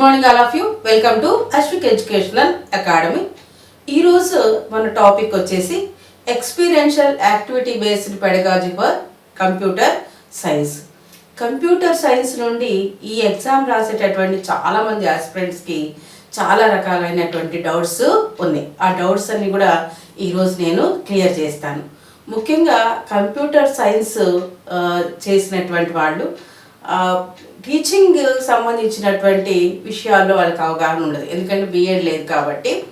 Morning all of you welcome to Ashwik educational academy ఈరోజు మన topic వచ్చేసి experiential activity based pedagogy for computer science computer science నుండి ఈ exam రాసేటటువంటి చాలామంది ఆస్పిరెంట్స్కి చాలా రకాలైనటువంటి డౌట్స్ ఉన్నాయి. ఆ డౌట్స్ అన్ని కూడా ఈరోజు నేను క్లియర్ చేస్తాను. ముఖ్యంగా కంప్యూటర్ సైన్స్ చేసినటువంటి వాళ్ళు టీచింగ్ సంబంధించినటువంటి విషయాల్లో వాళ్ళకి అవగాహన ఉండదు. ఎందుకంటే బీఎడ్ లేదు కాబట్టి.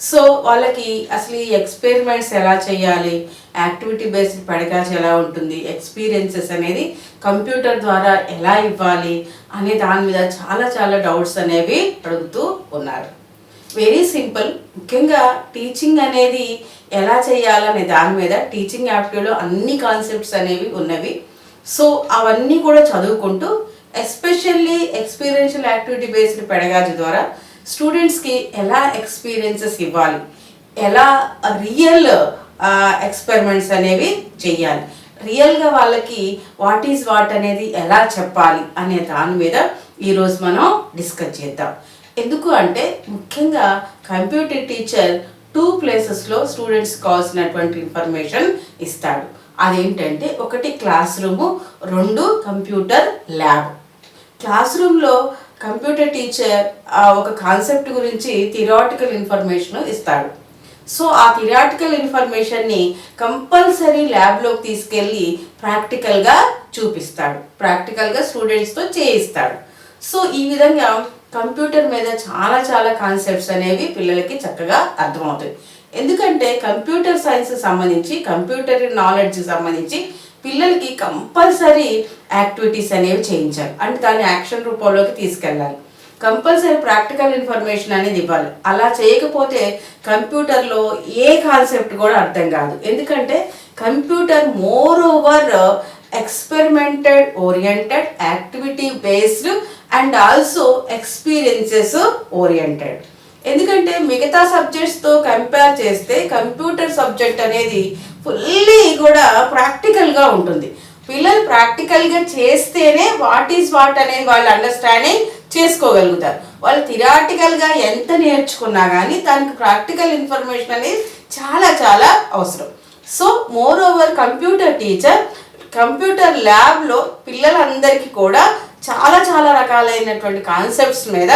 సో వాళ్ళకి అసలు ఈ ఎక్స్పెరిమెంట్స్ ఎలా చేయాలి? యాక్టివిటీ బేస్డ్ పడకాల్సి ఎలా ఉంటుంది? ఎక్స్పీరియన్సెస్ అనేది కంప్యూటర్ ద్వారా ఎలా ఇవ్వాలి? అనే దాని మీద చాలా చాలా డౌట్స్ అనేవి అడుగుతూ ఉన్నారు. వెరీ సింపుల్ ముఖ్యంగా టీచింగ్ అనేది ఎలా చేయాలనే దాని మీద టీచింగ్ యాప్టివ్లో అన్ని కాన్సెప్ట్స్ అనేవి ఉన్నవి. సో అవన్నీ కూడా చదువుకుంటూ especially experiential activity based pedagogy ద్వారా స్టూడెంట్స్కి ఎలా ఎక్స్పీరియన్సెస్ ఇవ్వాలి? ఎలా రియల్ ఎక్స్పెరిమెంట్స్ అనేవి చెయ్యాలి? రియల్గా వాళ్ళకి వాట్ ఈజ్ వాట్ అనేది ఎలా చెప్పాలి అనే దాని మీద ఈరోజు మనం డిస్కస్ చేద్దాం. ఎందుకు అంటే ముఖ్యంగా కంప్యూటర్ టీచర్ టూ ప్లేసెస్లో స్టూడెంట్స్ కావాల్సినటువంటి ఇన్ఫర్మేషన్ ఇస్తాడు. అదేంటంటే ఒకటి క్లాస్ రూము రెండు కంప్యూటర్ ల్యాబ్. క్లాస్ రూమ్లో కంప్యూటర్ టీచర్ ఒక కాన్సెప్ట్ గురించి థిరాటికల్ ఇన్ఫర్మేషన్ ఇస్తాడు. సో ఆ థిరాటికల్ ఇన్ఫర్మేషన్ని కంపల్సరీ ల్యాబ్లోకి తీసుకెళ్ళి ప్రాక్టికల్గా చూపిస్తాడు. ప్రాక్టికల్గా స్టూడెంట్స్తో చేయిస్తాడు. సో ఈ విధంగా కంప్యూటర్ మీద చాలా చాలా కాన్సెప్ట్స్ అనేవి పిల్లలకి చక్కగా అర్థమవుతాయి. ఎందుకంటే కంప్యూటర్ సైన్స్ సంబంధించి కంప్యూటర్ నాలెడ్జ్ సంబంధించి పిల్లలకి కంపల్సరీ యాక్టివిటీస్ అనేవి చేయించాలి. అంటే దాన్ని యాక్షన్ రూపంలోకి తీసుకెళ్ళాలి. కంపల్సరీ ప్రాక్టికల్ ఇన్ఫర్మేషన్ అనేది ఇవ్వాలి. అలా చేయకపోతే కంప్యూటర్లో ఏ కాన్సెప్ట్ కూడా అర్థం కాదు. ఎందుకంటే computer moreover experimented oriented activity based and also experiences oriented. ఎందుకంటే మిగతా సబ్జెక్ట్స్తో కంపేర్ చేస్తే కంప్యూటర్ సబ్జెక్ట్ అనేది ఫుల్లీ కూడా ప్రాక్టికల్గా ఉంటుంది. పిల్లలు ప్రాక్టికల్గా చేస్తేనే వాట్ ఈజ్ వాట్ అనేది వాళ్ళు అండర్స్టాండింగ్ చేసుకోగలుగుతారు. వాళ్ళు థిరాటికల్గా ఎంత నేర్చుకున్నా కానీ దానికి ప్రాక్టికల్ ఇన్ఫర్మేషన్ అనేది చాలా చాలా అవసరం. So moreover computer teacher computer ల్యాబ్లో పిల్లలందరికీ కూడా చాలా చాలా రకాలైనటువంటి కాన్సెప్ట్స్ మీద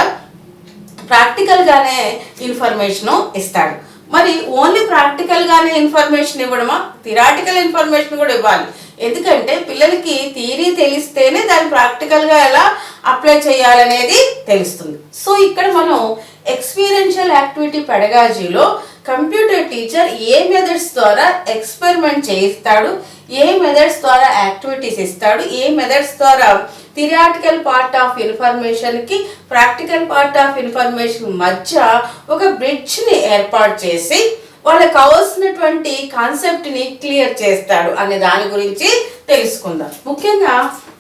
ప్రాక్టికల్గానే ఇన్ఫర్మేషన్ ఇస్తాడు. మరి ఓన్లీ ప్రాక్టికల్గానే ఇన్ఫర్మేషన్ ఇవ్వడమా? థిరాటికల్ ఇన్ఫర్మేషన్ కూడా ఇవ్వాలి. ఎందుకంటే పిల్లలకి థియరీ తెలిస్తేనే దాన్ని ప్రాక్టికల్గా ఎలా అప్లై చేయాలనేది తెలుస్తుంది. సో ఇక్కడ మనం ఎక్స్పీరియన్షియల్ యాక్టివిటీ పెడగాజీలో కంప్యూటర్ టీచర్ ఏ మెథడ్స్ ద్వారా ఎక్స్పెరిమెంట్ చేయిస్తాడు ఏ మెథడ్స్ ద్వారా యాక్టివిటీస్ ఇస్తాడు ఏ మెథడ్స్ ద్వారా థిరాటికల్ పార్ట్ ఆఫ్ ఇన్ఫర్మేషన్కి ప్రాక్టికల్ పార్ట్ ఆఫ్ ఇన్ఫర్మేషన్ మధ్య ఒక బ్రిడ్జ్ని ఏర్పాటు చేసి వాళ్ళకి కావాల్సినటువంటి కాన్సెప్ట్ని క్లియర్ చేస్తాడు అనే దాని గురించి తెలుసుకుందాం. ముఖ్యంగా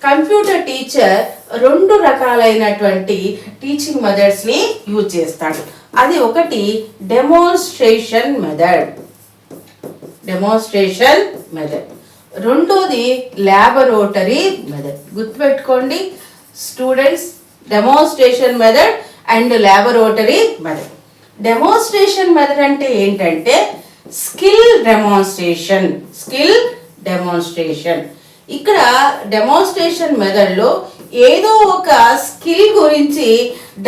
కంప్యూటర్ టీచర్ రెండు రకాలైనటువంటి టీచింగ్ మెథడ్స్ని యూజ్ చేస్తాడు. అది ఒకటి డెమోన్స్ట్రేషన్ మెథడ్ డెమోన్స్ట్రేషన్ మెథడ్ రెండోది ల్యాబొరేటరీ మెథడ్. గుర్తుపెట్టుకోండి students demonstration method and laboratory method. Demonstration method అంటే ఏంటంటే స్కిల్ డెమోన్స్ట్రేషన్ స్కిల్ డెమోన్స్ట్రేషన్. ఇక్కడ డెమోన్స్ట్రేషన్ మెథడ్లో ఏదో ఒక స్కిల్ గురించి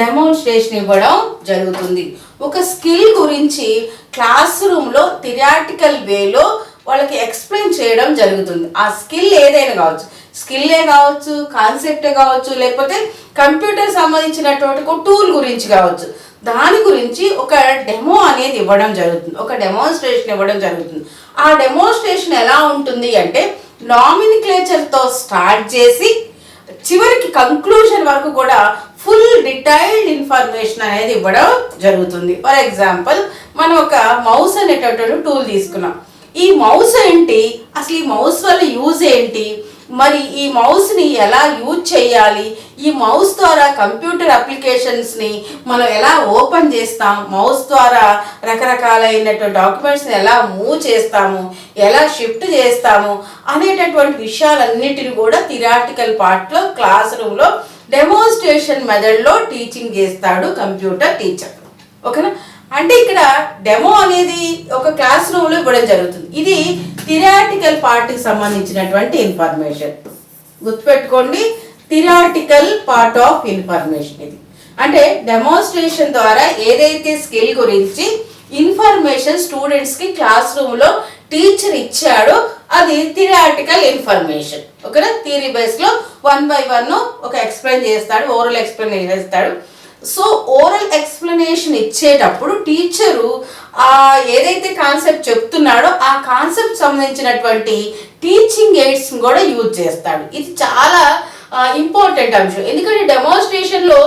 డెమోన్స్ట్రేషన్ ఇవ్వడం జరుగుతుంది. ఒక స్కిల్ గురించి క్లాస్ రూమ్లో థిరాటికల్ వేలో వాళ్ళకి ఎక్స్ప్లెయిన్ చేయడం జరుగుతుంది. ఆ స్కిల్ ఏదైనా కావచ్చు. స్కిల్లే కావచ్చు కాన్సెప్టే కావచ్చు లేకపోతే కంప్యూటర్ సంబంధించినటువంటి ఒక టూల్ గురించి కావచ్చు. దాని గురించి ఒక డెమో అనేది ఇవ్వడం జరుగుతుంది. ఒక డెమోన్స్ట్రేషన్ ఇవ్వడం జరుగుతుంది. ఆ డెమోన్స్ట్రేషన్ ఎలా ఉంటుంది అంటే నామినిక్లేచర్తో స్టార్ట్ చేసి చివరికి కంక్లూషన్ వరకు కూడా ఫుల్ డీటెయిల్డ్ ఇన్ఫర్మేషన్ అనేది ఇవ్వడం జరుగుతుంది. ఫర్ ఎగ్జాంపుల్ మనం ఒక మౌస్ అనేటటువంటి టూల్ తీసుకున్నాం. ఈ మౌస్ ఏంటి? అసలు ఈ మౌస్ వల్ల యూజ్ ఏంటి? మరి ఈ మౌస్ని ఎలా యూజ్ చేయాలి? ఈ మౌస్ ద్వారా కంప్యూటర్ అప్లికేషన్స్ని మనం ఎలా ఓపెన్ చేస్తాం? మౌస్ ద్వారా రకరకాలైనటువంటి డాక్యుమెంట్స్ని ఎలా మూవ్ చేస్తాము? ఎలా షిఫ్ట్ చేస్తాము? అనేటటువంటి విషయాలన్నిటిని కూడా థిరాటికల్ పార్ట్లో క్లాస్ రూమ్లో డెమోన్స్ట్రేషన్ మెథడ్లో టీచింగ్ చేస్తాడు కంప్యూటర్ టీచర్ ఓకేనా అంటే ఇక్కడ డెమో అనేది ఒక క్లాస్ రూమ్లో ఇవ్వడం జరుగుతుంది. ఇది థిరాటికల్ పార్ట్కి సంబంధించినటువంటి ఇన్ఫర్మేషన్ గుర్తుపెట్టుకోండి థిరాటికల్ పార్ట్ ఆఫ్ ఇన్ఫర్మేషన్ ఇది. అంటే డెమోన్స్ట్రేషన్ ద్వారా ఏదైతే స్కిల్ గురించి ఇన్ఫర్మేషన్ స్టూడెంట్స్కి క్లాస్ రూమ్లో టీచర్ ఇచ్చాడో అది థిరాటికల్ ఇన్ఫర్మేషన్ ఓకేనా? థియరీ బేస్లో వన్ బై వన్ ఒక ఎక్స్ప్లెయిన్ చేస్తాడు ఓరల్ ఎక్స్ప్లెయిన్ చేస్తాడు. సో ఓరల్ ఎక్స్ప్లెనేషన్ ఇచ్చేటప్పుడు టీచరు ఆ ఏదైతే కాన్సెప్ట్ చెప్తున్నాడో ఆ కాన్సెప్ట్ సంబంధించినటువంటి టీచింగ్ ఎయిడ్స్ కూడా యూజ్ చేస్తాడు. ఇది చాలా ఇంపార్టెంట్ అంశం. ఎందుకంటే డెమోన్స్ట్రేషన్లో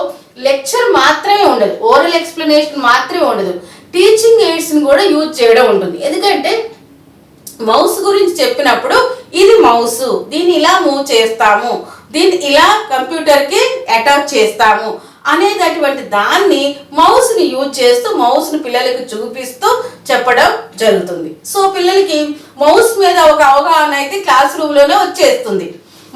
లెక్చర్ మాత్రమే ఉండదు. ఓరల్ ఎక్స్ప్లెనేషన్ మాత్రమే ఉండదు. టీచింగ్ ఎయిడ్స్ని కూడా యూజ్ చేయడం ఉంటుంది. ఎందుకంటే మౌస్ గురించి చెప్పినప్పుడు ఇది మౌస్ దీన్ని ఇలా మూవ్ చేస్తాము. దీన్ని ఇలా కంప్యూటర్కి అటాచ్ చేస్తాము. అనేటటువంటి దాన్ని మౌస్ని యూజ్ చేస్తూ మౌస్ని పిల్లలకి చూపిస్తూ చెప్పడం జరుగుతుంది. సో పిల్లలకి మౌస్ మీద ఒక అవగాహన అయితే క్లాస్ రూమ్లోనే వచ్చేస్తుంది.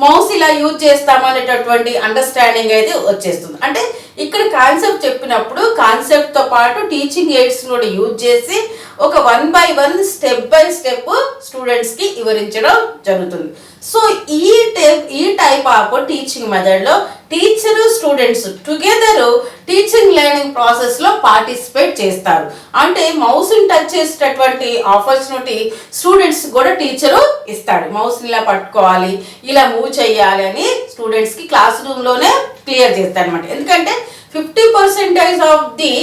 మౌస్ ఇలా యూజ్ చేస్తామనేటటువంటి అండర్స్టాండింగ్ అయితే వచ్చేస్తుంది. అంటే ఇక్కడ కాన్సెప్ట్ చెప్పినప్పుడు కాన్సెప్ట్తో పాటు టీచింగ్ ఎయిడ్స్ కూడా యూజ్ చేసి ఒక one by one step by step స్టూడెంట్స్కి వివరించడం జరుగుతుంది. సో ఈ టైప్ ఈ టైప్ ఆఫ్ టీచింగ్ మెథడ్లో teacher students together teaching learning ప్రాసెస్లో పార్టిసిపేట్ చేస్తారు. అంటే మౌస్ని టచ్ చేసేటటువంటి ఆపర్చునిటీ స్టూడెంట్స్ కూడా టీచరు ఇస్తాడు. మౌస్ని ఇలా పట్టుకోవాలి ఇలా మూవ్ చేయాలి అని స్టూడెంట్స్కి క్లాస్ రూమ్లోనే క్లియర్ చేస్తాడు అనమాట ఎందుకంటే fifty percentage of the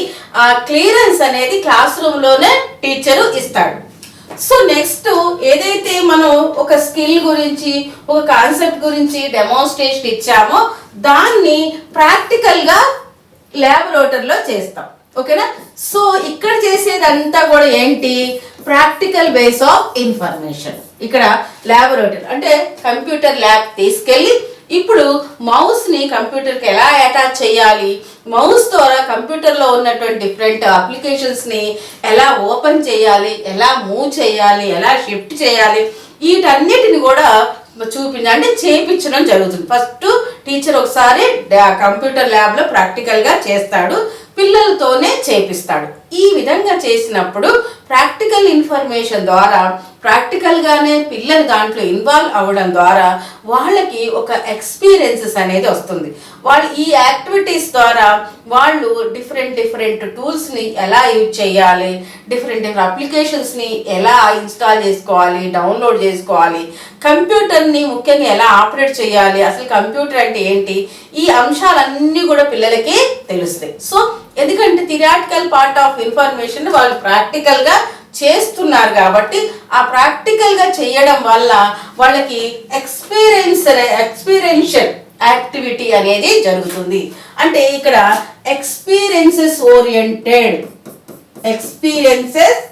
clearance అనేది క్లాస్ రూమ్లోనే టీచరు ఇస్తాడు. సో నెక్స్ట్ ఏదైతే మనం ఒక స్కిల్ గురించి ఒక కాన్సెప్ట్ గురించి డెమోన్స్ట్రేషన్ ఇచ్చామో దాన్ని ప్రాక్టికల్గా ల్యాబొరేటరీలో చేస్తాం. ఓకేనా సో ఇక్కడ చేసేదంతా కూడా ఏంటి? ప్రాక్టికల్ బేస్ ఆఫ్ ఇన్ఫర్మేషన్ ఇక్కడ ల్యాబొరేటరీ అంటే కంప్యూటర్ ల్యాబ్ తీసుకెళ్ళి ఇప్పుడు మౌస్ని కంప్యూటర్కి ఎలా అటాచ్ చేయాలి? మౌస్ ద్వారా కంప్యూటర్లో ఉన్నటువంటి డిఫరెంట్ అప్లికేషన్స్ని ఎలా ఓపెన్ చేయాలి? ఎలా మూవ్ చేయాలి? ఎలా షిఫ్ట్ చేయాలి? వీటన్నిటిని కూడా చూపించ అంటే చేయించడం జరుగుతుంది. ఫస్ట్ టీచర్ ఒకసారి కంప్యూటర్ ల్యాబ్లో ప్రాక్టికల్గా చేస్తాడు. పిల్లలతోనే చేపిస్తాడు. ఈ విధంగా చేసినప్పుడు ప్రాక్టికల్ ఇన్ఫర్మేషన్ ద్వారా ప్రాక్టికల్గానే పిల్లలు దాంట్లో ఇన్వాల్వ్ అవ్వడం ద్వారా వాళ్ళకి ఒక ఎక్స్పీరియన్సెస్ అనేది వస్తుంది. వాళ్ళు ఈ యాక్టివిటీస్ ద్వారా వాళ్ళు డిఫరెంట్ డిఫరెంట్ టూల్స్ని ఎలా యూజ్ చేయాలి డిఫరెంట్ డిఫరెంట్ అప్లికేషన్స్ని ఎలా ఇన్స్టాల్ చేసుకోవాలి డౌన్లోడ్ చేసుకోవాలి కంప్యూటర్ని ముఖ్యంగా ఎలా ఆపరేట్ చేయాలి అసలు కంప్యూటర్ అంటే ఏంటి ఈ అంశాలన్నీ కూడా పిల్లలకి తెలుస్తాయి. సో ఎందుకంటే థిరాటికల్ పార్ట్ ఆఫ్ ఇన్ఫర్మేషన్ వాళ్ళు ప్రాక్టికల్గా చేస్తున్నారు కాబట్టి ఆ ప్రాక్టికల్గా చేయడం వల్ల వాళ్ళకి ఎక్స్పీరియన్స్ ఎక్స్పీరియన్షియల్ యాక్టివిటీ అనేది జరుగుతుంది. అంటే ఇక్కడ experiences oriented experiences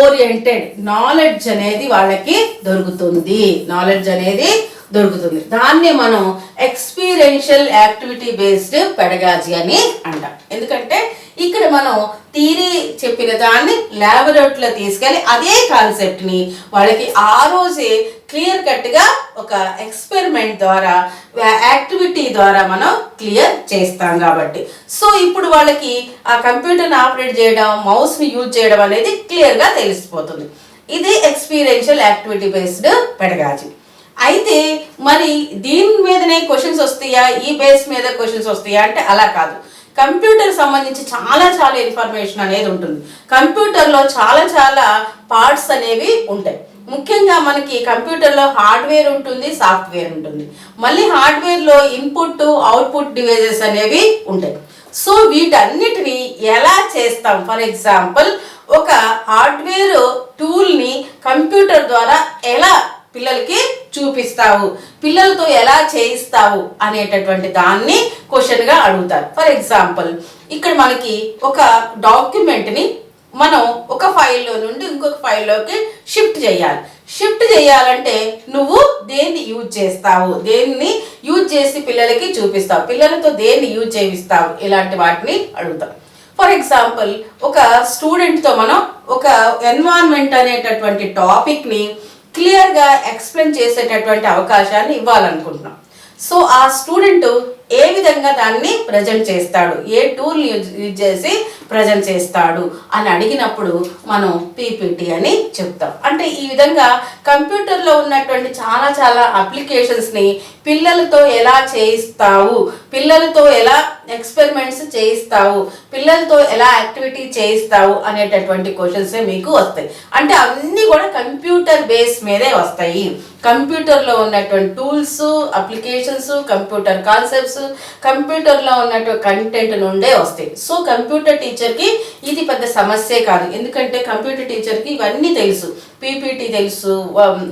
oriented knowledge అనేది వాళ్ళకి దొరుకుతుంది. నాలెడ్జ్ అనేది దొరుకుతుంది. దాన్ని మనం ఎక్స్పీరియన్షియల్ యాక్టివిటీ బేస్డ్ పెడగాజీ అని అంటాం. ఎందుకంటే ఇక్కడ మనం థీరీ చెప్పిన దాన్ని ల్యాబొరేటరీలో తీసుకెళ్ళి అదే కాన్సెప్ట్ని వాళ్ళకి ఆ రోజే క్లియర్ కట్గా ఒక ఎక్స్పెరిమెంట్ ద్వారా యాక్టివిటీ ద్వారా మనం క్లియర్ చేస్తాం కాబట్టి. సో ఇప్పుడు వాళ్ళకి ఆ కంప్యూటర్ని ఆపరేట్ చేయడం మౌస్ని యూజ్ చేయడం అనేది క్లియర్గా తెలిసిపోతుంది. ఇది ఎక్స్పీరియన్షియల్ యాక్టివిటీ బేస్డ్ పెడగాజీ అయితే మరి దీని మీదనే క్వశ్చన్స్ వస్తాయా? ఈ బేస్ మీద క్వశ్చన్స్ వస్తాయా? అంటే అలా కాదు. కంప్యూటర్ సంబంధించి చాలా చాలా ఇన్ఫర్మేషన్ అనేది ఉంటుంది. కంప్యూటర్లో చాలా చాలా పార్ట్స్ అనేవి ఉంటాయి. ముఖ్యంగా మనకి కంప్యూటర్లో హార్డ్వేర్ ఉంటుంది సాఫ్ట్వేర్ ఉంటుంది. మళ్ళీ హార్డ్వేర్లో ఇన్పుట్ అవుట్పుట్ డివైజెస్ అనేవి ఉంటాయి. సో వీటన్నిటిని ఎలా చేస్తాం? ఫర్ ఎగ్జాంపుల్ ఒక హార్డ్వేర్ టూల్ని కంప్యూటర్ ద్వారా ఎలా పిల్లలకి చూపిస్తావు. పిల్లలతో ఎలా చేయిస్తావు అనేటటువంటి దాన్ని క్వశ్చన్గా అడుగుతారు. ఫర్ ఎగ్జాంపుల్ ఇక్కడ మనకి ఒక డాక్యుమెంట్ని మనం ఒక ఫైల్లో నుండి ఇంకొక ఫైల్లోకి షిఫ్ట్ చేయాలి. షిఫ్ట్ చేయాలంటే నువ్వు దేన్ని యూజ్ చేస్తావు? దేన్ని యూజ్ చేసి పిల్లలకి చూపిస్తావు? పిల్లలతో దేన్ని యూజ్ చేయిస్తావు? ఇలాంటి వాటిని అడుగుతాం. ఫర్ ఎగ్జాంపుల్ ఒక స్టూడెంట్తో మనం ఒక ఎన్వాన్మెంట్ అనేటటువంటి టాపిక్ని క్లియర్గా ఎక్స్ప్లెయిన్ చేసేటటువంటి అవకాశాన్ని ఇవ్వాలనుకుంటున్నాం. సో ఆ స్టూడెంట్ ఏ విధంగా దాన్ని ప్రజెంట్ చేస్తాడు? ఏ టూల్ యూజ్ యూజ్ చేసి ప్రజెంట్ చేస్తాడు? అని అడిగినప్పుడు మనం పీపీటీ అని చెప్తాం. అంటే ఈ విధంగా కంప్యూటర్లో ఉన్నటువంటి చాలా చాలా అప్లికేషన్స్ని పిల్లలతో ఎలా చేయిస్తావు? పిల్లలతో ఎలా ఎక్స్పెరిమెంట్స్ చేయిస్తావు? పిల్లలతో ఎలా యాక్టివిటీ చేయిస్తావు? అనేటటువంటి క్వశ్చన్సే మీకు వస్తాయి. అంటే అన్నీ కూడా కంప్యూటర్ బేస్ మీదే వస్తాయి. కంప్యూటర్లో ఉన్నటువంటి టూల్స్ అప్లికేషన్స్ కంప్యూటర్ కాన్సెప్ట్స్ కంప్యూటర్లో ఉన్నటువంటి కంటెంట్ నుండే వస్తాయి. సో కంప్యూటర్ టీచర్కి ఇది పెద్ద సమస్యే కాదు. ఎందుకంటే కంప్యూటర్ టీచర్కి ఇవన్నీ తెలుసు. పీపీటీ తెలుసు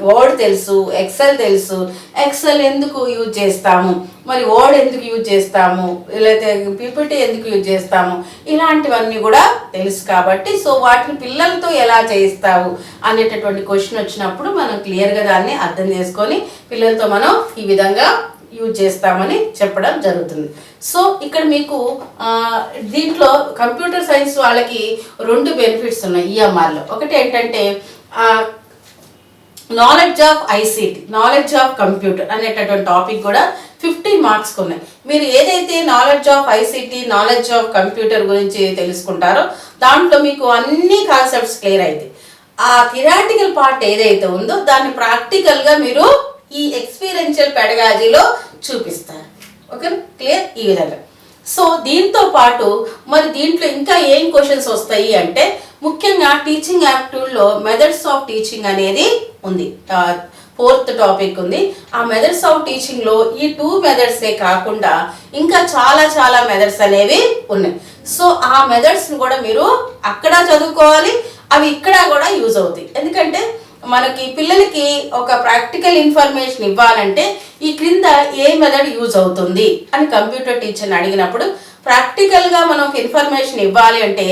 వర్డ్ తెలుసు ఎక్సెల్ తెలుసు. ఎక్సెల్ ఎందుకు యూజ్ చేస్తాము? మరి వర్డ్ ఎందుకు యూజ్ చేస్తాము? లేకపోతే పీపీటీ ఎందుకు యూజ్ చేస్తాము? ఇలాంటివన్నీ కూడా తెలుసు కాబట్టి సో వాటిని పిల్లలతో ఎలా చేయిస్తావు అనేటటువంటి క్వశ్చన్ వచ్చినప్పుడు మనం క్లియర్గా దాన్ని అర్థం చేసుకొని పిల్లలతో మనం ఈ విధంగా యూజ్ చేస్తామని చెప్పడం జరుగుతుంది. సో ఇక్కడ మీకు దీంట్లో కంప్యూటర్ సైన్స్ వాళ్ళకి రెండు బెనిఫిట్స్ ఉన్నాయి ఈఎంఆర్లో ఒకటి ఏంటంటే knowledge of ICT knowledge of computer అనేటటువంటి టాపిక్ కూడా ఫిఫ్టీ మార్క్స్ ఉన్నాయి. మీరు ఏదైతే knowledge of ICT knowledge of computer గురించి తెలుసుకుంటారో దాంట్లో మీకు అన్ని కాన్సెప్ట్స్ క్లియర్ అవుతాయి ఆ థిరాటికల్ పార్ట్ ఏదైతే ఉందో దాన్ని ప్రాక్టికల్గా మీరు ఈ ఎక్స్పీరియన్షియల్ పెడగాజీలో చూపిస్తారు. Okay clear? ఈ విధంగా. సో దీంతో పాటు మరి దీంట్లో ఇంకా ఏం క్వశ్చన్స్ వస్తాయి అంటే ముఖ్యంగా టీచింగ్ యాప్టివ్లో మెథడ్స్ ఆఫ్ టీచింగ్ అనేది ఉంది. ఫోర్త్ టాపిక్ ఉంది. ఆ మెథడ్స్ ఆఫ్ టీచింగ్లో ఈ టూ మెథడ్సే కాకుండా ఇంకా చాలా చాలా మెథడ్స్ అనేవి ఉన్నాయి. సో ఆ మెథడ్స్ని కూడా మీరు అక్కడ చదువుకోవాలి. అవి ఇక్కడ కూడా యూజ్ అవుతాయి. ఎందుకంటే మనకి పిల్లలకి ఒక ప్రాక్టికల్ ఇన్ఫర్మేషన్ ఇవ్వాలంటే ఈ క్రింద ఏ మెథడ్ యూజ్ అవుతుంది అని కంప్యూటర్ టీచర్ని అడిగినప్పుడు ప్రాక్టికల్గా మనం ఒక ఇన్ఫర్మేషన్ ఇవ్వాలి అంటే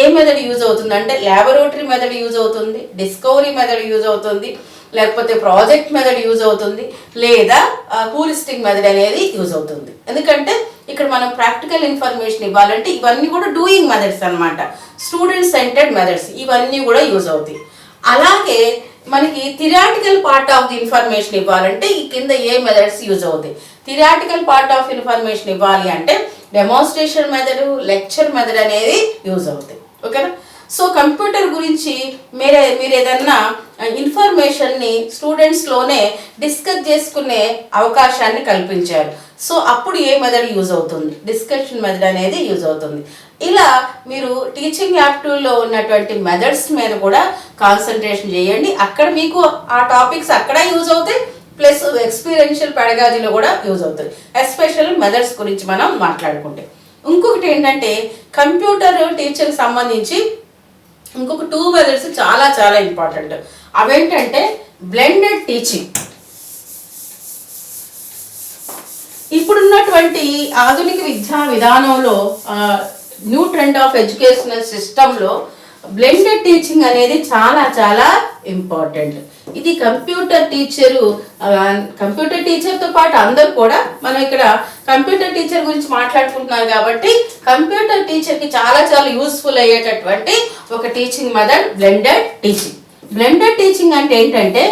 ఏ మెథడ్ యూజ్ అవుతుంది? అంటే ల్యాబొరేటరీ మెథడ్ యూజ్ అవుతుంది డిస్కవరీ మెథడ్ యూజ్ అవుతుంది లేకపోతే ప్రాజెక్ట్ మెథడ్ యూజ్ అవుతుంది లేదా హూరిస్టిక్ మెథడ్ అనేది యూజ్ అవుతుంది. ఎందుకంటే ఇక్కడ మనం ప్రాక్టికల్ ఇన్ఫర్మేషన్ ఇవ్వాలంటే ఇవన్నీ కూడా డూయింగ్ మెథడ్స్ అనమాట స్టూడెంట్ సెంటెడ్ మెథడ్స్ ఇవన్నీ కూడా యూజ్ అవుతాయి. అలాగే మనకి theoretical part of the information ఇవ్వాలంటే ఈ కింద ఏ మెథడ్స్ యూజ్ అవుతాయి. థిరాటికల్ పార్ట్ ఆఫ్ ఇన్ఫర్మేషన్ ఇవ్వాలి అంటే డెమాన్స్ట్రేషన్ మెథడ్ లెక్చర్ మెథడ్ అనేది యూజ్ అవుతాయి. ఓకేనా సో కంప్యూటర్ గురించి మీరే మీరు ఏదన్నా ఇన్ఫర్మేషన్ని స్టూడెంట్స్లోనే డిస్కస్ చేసుకునే అవకాశాన్ని కల్పించారు. సో అప్పుడు ఏ మెథడ్ యూజ్ అవుతుంది? డిస్కషన్ మెథడ్ అనేది యూజ్ అవుతుంది. ఇలా మీరు టీచింగ్ యాప్టివ్లో ఉన్నటువంటి మెథడ్స్ మీద కూడా కాన్సన్ట్రేషన్ చేయండి. అక్కడ మీకు ఆ టాపిక్స్ అక్కడ యూజ్ అవుతాయి. ప్లస్ ఎక్స్పీరియన్షియల్ పెడగాజీలో కూడా యూజ్ అవుతుంది ఎస్పెషల్ మెథడ్స్ గురించి మనం మాట్లాడుకుంటే. ఇంకొకటి ఏంటంటే కంప్యూటర్ టీచర్కి సంబంధించి ఇంకొక టూ మెథడ్స్ చాలా చాలా ఇంపార్టెంట్ అవేంటంటే బ్లెండెడ్ టీచింగ్ ఇప్పుడున్నటువంటి ఆధునిక విద్యా విధానంలో న్యూ ట్రెండ్ ఆఫ్ ఎడ్యుకేషనల్ సిస్టంలో బ్లెండెడ్ టీచింగ్ అనేది చాలా చాలా ఇంపార్టెంట్. ఇది కంప్యూటర్ టీచరు కంప్యూటర్ టీచర్తో పాటు అందరూ కూడా మనం ఇక్కడ కంప్యూటర్ టీచర్ గురించి మాట్లాడుకుంటున్నారు కాబట్టి కంప్యూటర్ టీచర్కి చాలా చాలా యూస్ఫుల్ అయ్యేటటువంటి ఒక teaching method blended teaching. Blended teaching అంటే ఏంటంటే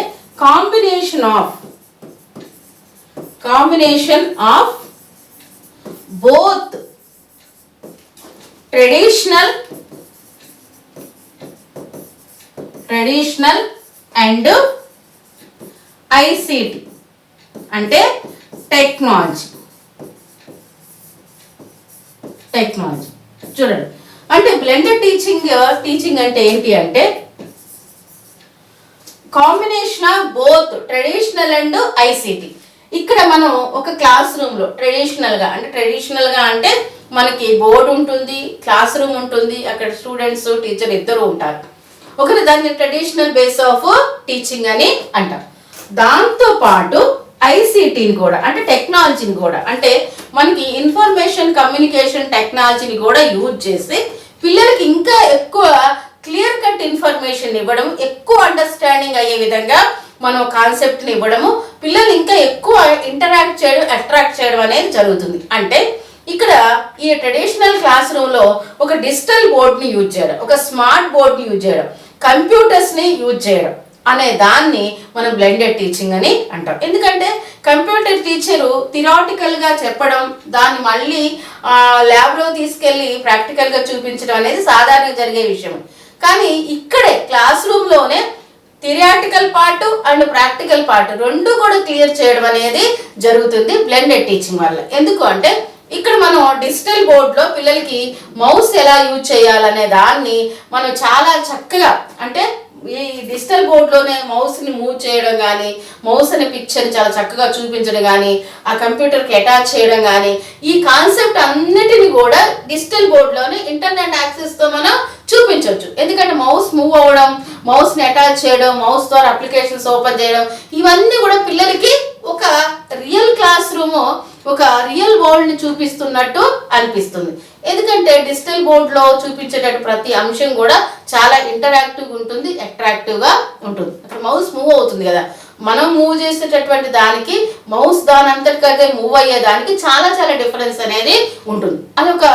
combination of combination of both traditional traditional and ICT అంటే టెక్నాలజీ టెక్నాలజీ చూడండి. అంటే బ్లెండెడ్ టీచింగ్ టీచింగ్ అంటే ఏంటి అంటే combination of both traditional and ICT ఇక్కడ మనం ఒక క్లాస్ రూమ్లో ట్రెడిషనల్గా అంటే ట్రెడిషనల్గా అంటే మనకి బోర్డు ఉంటుంది క్లాస్ రూమ్ ఉంటుంది అక్కడ స్టూడెంట్స్ టీచర్ ఇద్దరు ఉంటారు. ఒకటి దాన్ని ట్రెడిషనల్ బేస్ ఆఫ్ టీచింగ్ అని అంటారు. దాంతో పాటు ఐసీటీని కూడా అంటే టెక్నాలజీని కూడా అంటే మనకి ఇన్ఫర్మేషన్ కమ్యూనికేషన్ టెక్నాలజీని కూడా యూజ్ చేసి పిల్లలకి ఇంకా ఎక్కువ క్లియర్ కట్ ఇన్ఫర్మేషన్ ఇవ్వడం ఎక్కువ అండర్స్టాండింగ్ అయ్యే విధంగా మనం కాన్సెప్ట్ని ఇవ్వడము పిల్లలు ఇంకా ఎక్కువ ఇంటరాక్ట్ చేయడం అట్రాక్ట్ చేయడం అనేది జరుగుతుంది. అంటే ఇక్కడ ఈ ట్రెడిషనల్ క్లాస్ రూమ్లో ఒక డిజిటల్ బోర్డ్ని యూజ్ చేయడం ఒక స్మార్ట్ బోర్డ్ని యూజ్ చేయడం కంప్యూటర్స్ని యూజ్ చేయడం అనే దాన్ని మనం బ్లెండెడ్ టీచింగ్ అని అంటాం. ఎందుకంటే కంప్యూటర్ టీచరు థిరాటికల్గా చెప్పడం దాన్ని మళ్ళీ ల్యాబ్లో తీసుకెళ్ళి ప్రాక్టికల్గా చూపించడం అనేది సాధారణంగా జరిగే విషయం. కానీ ఇక్కడే క్లాస్ రూమ్లోనే theoretical part and practical part రెండు కూడా క్లియర్ చేయడం అనేది జరుగుతుంది బ్లెండెడ్ టీచింగ్ వల్ల. ఎందుకు అంటే ఇక్కడ మనం డిజిటల్ బోర్డులో పిల్లలకి మౌస్ ఎలా యూజ్ చేయాలనే దాన్ని మనం చాలా చక్కగా అంటే ఈ డిజిటల్ బోర్డులోనే మౌస్ని మూవ్ చేయడం కానీ మౌస్ అనే పిక్చర్ని చాలా చక్కగా చూపించడం కానీ ఆ కంప్యూటర్కి అటాచ్ చేయడం కానీ ఈ కాన్సెప్ట్ అన్నిటిని కూడా డిజిటల్ బోర్డులోనే ఇంటర్నెట్ యాక్సెస్తో మనం చూపించవచ్చు ఎందుకంటే మౌస్ మూవ్ అవ్వడం మౌస్ని అటాచ్ చేయడం మౌస్ ద్వారా అప్లికేషన్స్ ఓపెన్ చేయడం ఇవన్నీ కూడా పిల్లలకి ఒక రియల్ క్లాస్ రూమ్ ఒక రియల్ వరల్డ్ని చూపిస్తున్నట్టు అనిపిస్తుంది. ఎందుకంటే డిజిటల్ బోర్డ్లో చూపించేటట్టు ప్రతి అంశం కూడా చాలా ఇంటరాక్టివ్ ఉంటుంది అట్రాక్టివ్గా ఉంటుంది. అక్కడ మౌస్ మూవ్ అవుతుంది కదా. మనం మూవ్ చేసేటటువంటి దానికి మౌస్ దాని అంతటికదే మూవ్ అయ్యేదానికి చాలా చాలా డిఫరెన్స్ అనేది ఉంటుంది. అదొక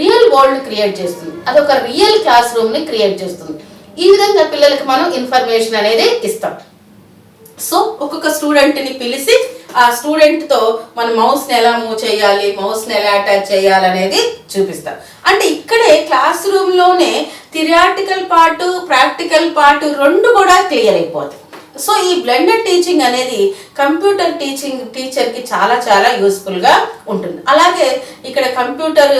రియల్ వరల్డ్ క్రియేట్ చేస్తుంది. అదొక రియల్ క్లాస్ రూమ్ని క్రియేట్ చేస్తుంది. ఈ విధంగా పిల్లలకి మనం ఇన్ఫర్మేషన్ అనేది ఇస్తాం. సో ఒక్కొక్క స్టూడెంట్ని పిలిచి ఆ స్టూడెంట్తో మన మౌస్ని ఎలా మూవ్ చేయాలి? మౌస్ని ఎలా అటాచ్ చేయాలి అనేది చూపిస్తాం. అంటే ఇక్కడే క్లాస్ రూమ్లోనే థిరియాటికల్ పార్ట్ ప్రాక్టికల్ పార్ట్ రెండు కూడా క్లియర్ అయిపోతాయి. సో ఈ బ్లెండెడ్ టీచింగ్ అనేది కంప్యూటర్ టీచింగ్ టీచర్కి చాలా చాలా యూస్ఫుల్గా ఉంటుంది. అలాగే ఇక్కడ కంప్యూటర్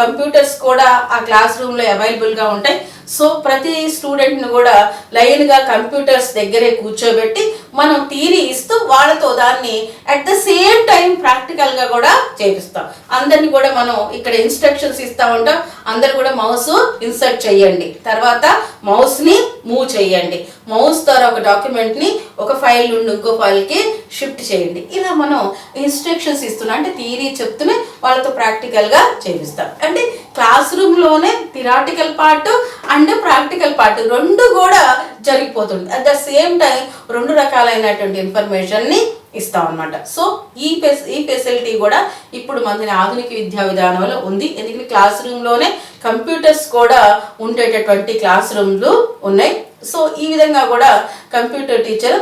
కంప్యూటర్స్ కూడా ఆ క్లాస్ రూమ్లో అవైలబుల్గా ఉంటాయి. సో ప్రతి స్టూడెంట్ని కూడా లైన్గా కంప్యూటర్స్ దగ్గరే కూర్చోబెట్టి మనం థీరీ ఇస్తూ వాళ్ళతో దాన్ని అట్ ద సేమ్ టైం ప్రాక్టికల్గా కూడా చేపిస్తాం. అందరిని కూడా మనం ఇక్కడ ఇన్స్ట్రక్షన్స్ ఇస్తూ ఉంటాం. అందరు కూడా మౌస్ ఇన్సర్ట్ చేయండి. తర్వాత మౌస్ని మూవ్ చేయండి. మౌస్ ద్వారా ఒక డాక్యుమెంట్ని ఒక ఫైల్ నుండి ఇంకో ఫైల్కి షిఫ్ట్ చేయండి. ఇలా మనం ఇన్స్ట్రక్షన్స్ ఇస్తున్నాం అంటే థియరీ చెప్తూనే వాళ్ళతో ప్రాక్టికల్గా చేపిస్తాం. అంటే క్లాస్ రూమ్లోనే theoretical part and practical part రెండు కూడా జరిగిపోతుంది. అట్ ద సేమ్ టైం రెండు రకాలైనటువంటి ఇన్ఫర్మేషన్ని ఇస్తాం అనమాట సో ఈ ఫెస్ ఈ ఫెసిలిటీ కూడా ఇప్పుడు మన ఆధునిక విద్యా విధానంలో ఉంది. ఎందుకంటే క్లాస్ రూమ్లోనే కంప్యూటర్స్ కూడా ఉండేటటువంటి క్లాస్ రూమ్లు ఉన్నాయి. సో ఈ విధంగా కూడా కంప్యూటర్ టీచర్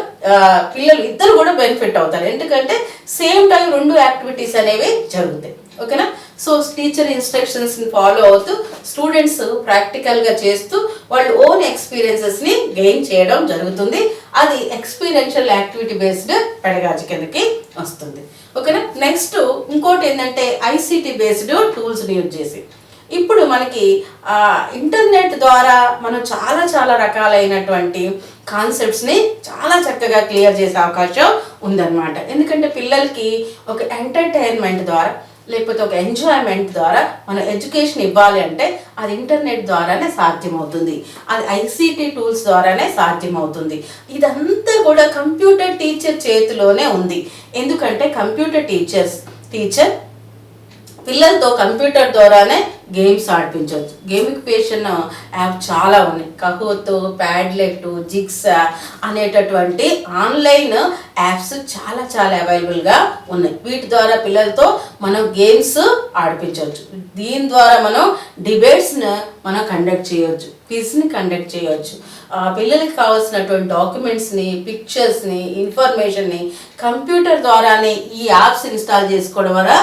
పిల్లలు ఇద్దరు కూడా బెనిఫిట్ అవుతారు. ఎందుకంటే సేమ్ టైం రెండు యాక్టివిటీస్ అనేవి జరుగుతాయి. ఓకేనా? సో టీచర్ ఇన్స్ట్రక్షన్స్ని ఫాలో అవుతూ స్టూడెంట్స్ ప్రాక్టికల్గా చేస్తూ వాళ్ళు ఓన్ ఎక్స్పీరియన్సెస్ని గెయిన్ చేయడం జరుగుతుంది. అది ఎక్స్పీరియన్షియల్ యాక్టివిటీ బేస్డ్ పెడగాజి కిందకి వస్తుంది. ఓకేనా? నెక్స్ట్ ఇంకోటి ఏంటంటే ఐసీటీ బేస్డ్ టూల్స్ని యూజ్ చేసి. ఇప్పుడు మనకి ఇంటర్నెట్ ద్వారా మనం చాలా చాలా రకాలైనటువంటి కాన్సెప్ట్స్ని చాలా చక్కగా క్లియర్ చేసే అవకాశం ఉందన్నమాట. ఎందుకంటే పిల్లలకి ఒక ఎంటర్టైన్మెంట్ ద్వారా లేకపోతే ఒక ఎంజాయ్మెంట్ ద్వారా మనం ఎడ్యుకేషన్ ఇవ్వాలి అంటే అది ఇంటర్నెట్ ద్వారానే సాధ్యమవుతుంది. అది ఐసీటీ టూల్స్ ద్వారానే సాధ్యమవుతుంది. ఇదంతా కూడా కంప్యూటర్ టీచర్ చేతిలోనే ఉంది. ఎందుకంటే కంప్యూటర్ టీచర్స్ టీచర్ పిల్లలతో కంప్యూటర్ ద్వారానే గేమ్స్ ఆడిపించవచ్చు. గేమిఫికేషన్ యాప్ చాలా ఉన్నాయి. కహోత్ ప్యాడ్లెట్ జిక్స్ అనేటటువంటి ఆన్లైన్ యాప్స్ చాలా చాలా అవైలబుల్గా ఉన్నాయి. వీటి ద్వారా పిల్లలతో మనం గేమ్స్ ఆడిపించవచ్చు. దీని ద్వారా మనం డిబేట్స్ని మనం కండక్ట్ చేయవచ్చు క్విజ్ని కండక్ట్ చేయవచ్చు ఆ, పిల్లలకి కావాల్సినటువంటి డాక్యుమెంట్స్ని పిక్చర్స్ని ఇన్ఫర్మేషన్ని కంప్యూటర్ ద్వారానే ఈ యాప్స్ ఇన్స్టాల్ చేసుకోవడం ద్వారా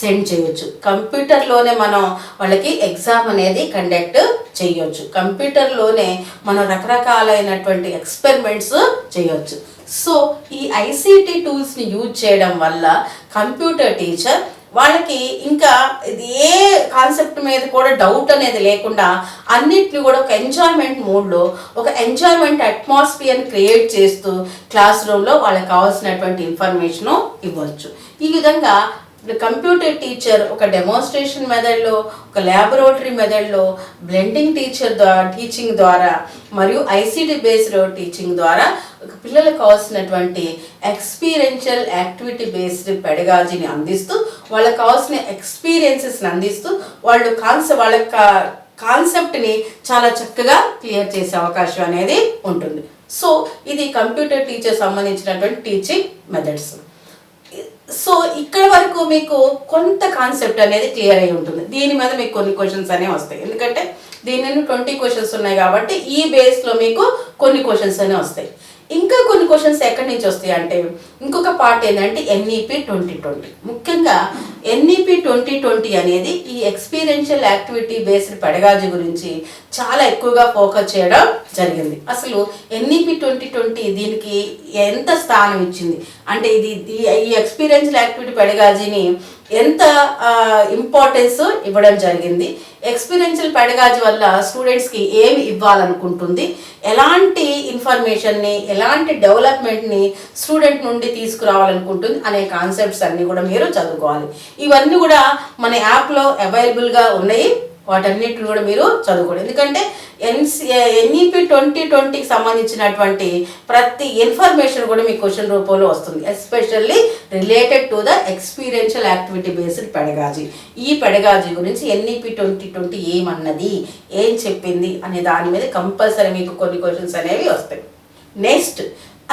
సెండ్ చేయొచ్చు. కంప్యూటర్లోనే మనం వాళ్ళకి ఎగ్జామ్ అనేది కండక్ట్ చేయొచ్చు. కంప్యూటర్లోనే మనం రకరకాలైనటువంటి ఎక్స్పెరిమెంట్స్ చేయొచ్చు. సో ఈ ఐసీటీ టూల్స్ని యూజ్ చేయడం వల్ల కంప్యూటర్ టీచర్ వాళ్ళకి ఇంకా ఇది ఏ కాన్సెప్ట్ మీద కూడా డౌట్ అనేది లేకుండా అన్నిటిని కూడా ఒక ఎంజాయ్మెంట్ మూడ్లో ఒక ఎంజాయ్మెంట్ అట్మాస్ఫియర్ని క్రియేట్ చేస్తూ క్లాస్ రూమ్లో వాళ్ళకి కావాల్సినటువంటి ఇన్ఫర్మేషను ఇవ్వచ్చు. ఈ విధంగా కంప్యూటర్ టీచర్ ఒక డెమోన్స్ట్రేషన్ మెథడ్లో ఒక ల్యాబొరేటరీ మెథడ్లో బ్లెండింగ్ టీచర్ ద్వారా టీచింగ్ ద్వారా మరియు ఐసీటీ బేస్డ్ టీచింగ్ ద్వారా ఒక పిల్లలకు కావాల్సినటువంటి ఎక్స్పీరియన్షియల్ యాక్టివిటీ బేస్డ్ పెడగాజీని అందిస్తూ వాళ్ళకి కావాల్సిన ఎక్స్పీరియన్సెస్ని అందిస్తూ వాళ్ళు కాన్సెప్ట్ వాళ్ళ కాన్సెప్ట్ని చాలా చక్కగా క్లియర్ చేసే అవకాశం అనేది ఉంటుంది. సో ఇది కంప్యూటర్ టీచర్ సంబంధించినటువంటి టీచింగ్ మెథడ్స్ సో ఇక్కడ వరకు మీకు కొంత కాన్సెప్ట్ అనేది క్లియర్ అయి ఉంటుంది. దీని మీద మీకు కొన్ని క్వశ్చన్స్ అనేవి వస్తాయి. ఎందుకంటే దీని ట్వంటీ క్వశ్చన్స్ ఉన్నాయి కాబట్టి ఈ బేస్లో మీకు కొన్ని క్వశ్చన్స్ అనేవి వస్తాయి. ఇంకా కొన్ని క్వశ్చన్స్ ఎక్కడి నుంచి వస్తాయి అంటే ఇంకొక పార్ట్ ఏంటంటే ఎన్ఈపి ట్వంటీ ట్వంటీ ముఖ్యంగా ఎన్ఈపి ట్వంటీ ట్వంటీ అనేది ఈ ఎక్స్పీరియన్షియల్ యాక్టివిటీ బేస్డ్ పెడగాజీ గురించి చాలా ఎక్కువగా ఫోకస్ చేయడం జరిగింది. అసలు ఎన్ఈపి ట్వంటీ ట్వంటీ దీనికి ఎంత స్థానం ఇచ్చింది? అంటే ఇది ఈ- ఈ ఎక్స్పీరియన్షియల్ యాక్టివిటీ పెడగాజీని ఎంత ఇంపార్టెన్స్ ఇవ్వడం జరిగింది. ఎక్స్పీరియన్షియల్ పెడగాజీ వల్ల స్టూడెంట్స్కి ఏమి ఇవ్వాలనుకుంటుంది? ఎలాంటి ఇన్ఫర్మేషన్ని ఎలాంటి డెవలప్మెంట్ని స్టూడెంట్ నుండి తీసుకురావాలనుకుంటుంది అనే కాన్సెప్ట్స్ అన్నీ కూడా మీరు చదువుకోవాలి. ఇవన్నీ కూడా మన యాప్లో అవైలబుల్గా ఉన్నాయి. వాటన్నిటిని కూడా మీరు చదువుకోండి. ఎందుకంటే ఎన్సి ఎన్ఈపి ట్వంటీ ట్వంటీకి సంబంధించినటువంటి ప్రతి ఇన్ఫర్మేషన్ కూడా మీ క్వశ్చన్ రూపంలో వస్తుంది. Especially related to the experiential activity based pedagogy. ఈ పెడగాజీ గురించి ఎన్ఈపి ట్వంటీ ట్వంటీ ఏమన్నది ఏం చెప్పింది అనే దాని మీద కంపల్సరీ మీకు కొన్ని క్వశ్చన్స్ అనేవి వస్తాయి. నెక్స్ట్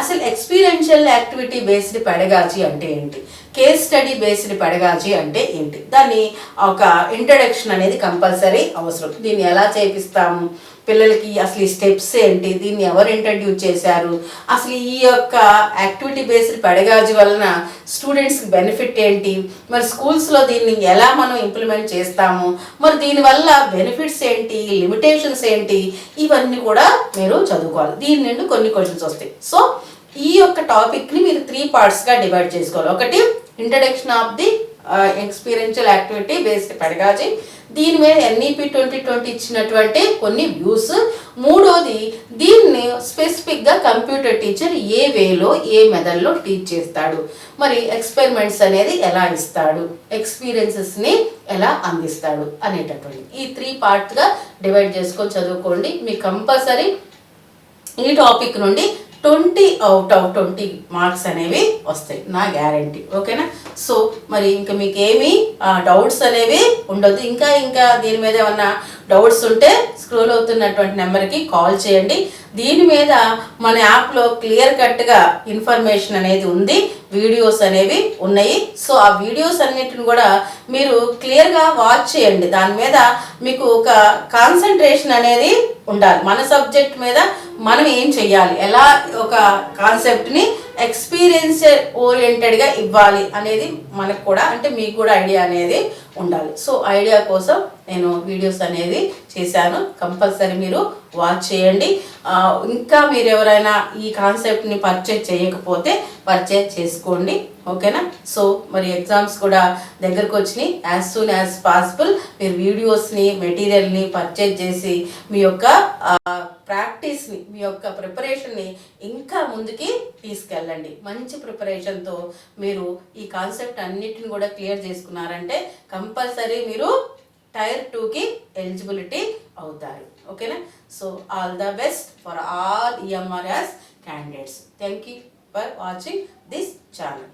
అసలు ఎక్స్పీరియన్షియల్ యాక్టివిటీ బేస్డ్ పెడగాజీ అంటే ఏంటి? కేస్ స్టడీ బేస్డ్ పెడగాజీ అంటే ఏంటి? దాన్ని ఒక ఇంట్రడక్షన్ అనేది కంపల్సరీ అవసరం. దీన్ని ఎలా చేపిస్తాము? పిల్లలకి అసలు ఈ స్టెప్స్ ఏంటి? దీన్ని ఎవరు ఇంట్రడ్యూస్ చేశారు? అసలు ఈ యొక్క యాక్టివిటీ బేస్డ్ పెడగాజు వలన స్టూడెంట్స్కి బెనిఫిట్ ఏంటి? మరి స్కూల్స్లో దీన్ని ఎలా మనం ఇంప్లిమెంట్ చేస్తాము? మరి దీనివల్ల బెనిఫిట్స్ ఏంటి? లిమిటేషన్స్ ఏంటి? ఇవన్నీ కూడా మీరు చదువుకోవాలి. దీని నుండి కొన్ని క్వశ్చన్స్ వస్తాయి. సో ఈ యొక్క టాపిక్ని మీరు త్రీ పార్ట్స్గా డివైడ్ చేసుకోవాలి. ఒకటి introduction of the experiential activity based pedagogy దీని మీద ఎన్ఈపి ట్వంటీ ట్వంటీ ఇచ్చినటువంటి కొన్ని వ్యూస్ మూడోది దీన్ని స్పెసిఫిక్గా కంప్యూటర్ టీచర్ ఏ వేలో ఏ మెథడ్లో టీచ్ చేస్తాడు. మరి ఎక్స్పెరిమెంట్స్ అనేది ఎలా ఇస్తాడు? ఎక్స్పీరియన్సెస్ని ఎలా అందిస్తాడు? అనేటటువంటి ఈ త్రీ పార్ట్గా డివైడ్ చేసుకొని చదువుకోండి. మీ కంపల్సరీ ఈ టాపిక్ నుండి twenty out of twenty marks అనేవి వస్తాయి. నా గ్యారంటీ ఓకేనా సో మరి ఇంకా మీకు ఏమి డౌట్స్ అనేవి ఉండదు ఇంకా ఇంకా దీని మీద ఏమన్నా డౌట్స్ ఉంటే స్క్రోల్ అవుతున్నటువంటి నెంబర్కి కాల్ చేయండి. దీని మీద మన యాప్లో క్లియర్ కట్గా ఇన్ఫర్మేషన్ అనేది ఉంది. వీడియోస్ అనేవి ఉన్నాయి. సో ఆ వీడియోస్ అన్నిటిని కూడా మీరు క్లియర్గా వాచ్ చేయండి. దాని మీద మీకు ఒక కాన్సన్ట్రేషన్ అనేది ఉండాలి. మన సబ్జెక్ట్ మీద మనం ఏం చెయ్యాలి? ఎలా ఒక కాన్సెప్ట్ని ఎక్స్పీరియన్స్ ఓరియంటెడ్గా ఇవ్వాలి అనేది మనకు కూడా అంటే మీకు కూడా ఐడియా అనేది ఉండాలి. సో ఐడియా కోసం నేను వీడియోస్ అనేది చేశాను. కంపల్సరీ మీరు వాచ్ చేయండి. ఇంకా మీరు ఎవరైనా ఈ కాన్సెప్ట్ని పర్చేజ్ చేయకపోతే పర్చేజ్ చేసుకోండి. ఓకేనా? సో మరి ఎగ్జామ్స్ కూడా దగ్గరకు వచ్చినాయి. యాజ్ సూన్ యాజ్ పాసిబుల్ మీరు వీడియోస్ని మెటీరియల్ని పర్చేజ్ చేసి మీ యొక్క ప్రాక్టీస్ని మీ యొక్క ప్రిపరేషన్ని ఇంకా ముందుకి తీసుకెళ్ళండి. మంచి ప్రిపరేషన్తో మీరు ఈ కాన్సెప్ట్ అన్నిటిని కూడా క్లియర్ చేసుకున్నారంటే కంపల్సరీ మీరు టైర్ టూకి ఎలిజిబిలిటీ అవుతారు. ఓకేనా? So all the best for all EMRS candidates thank you for watching this channel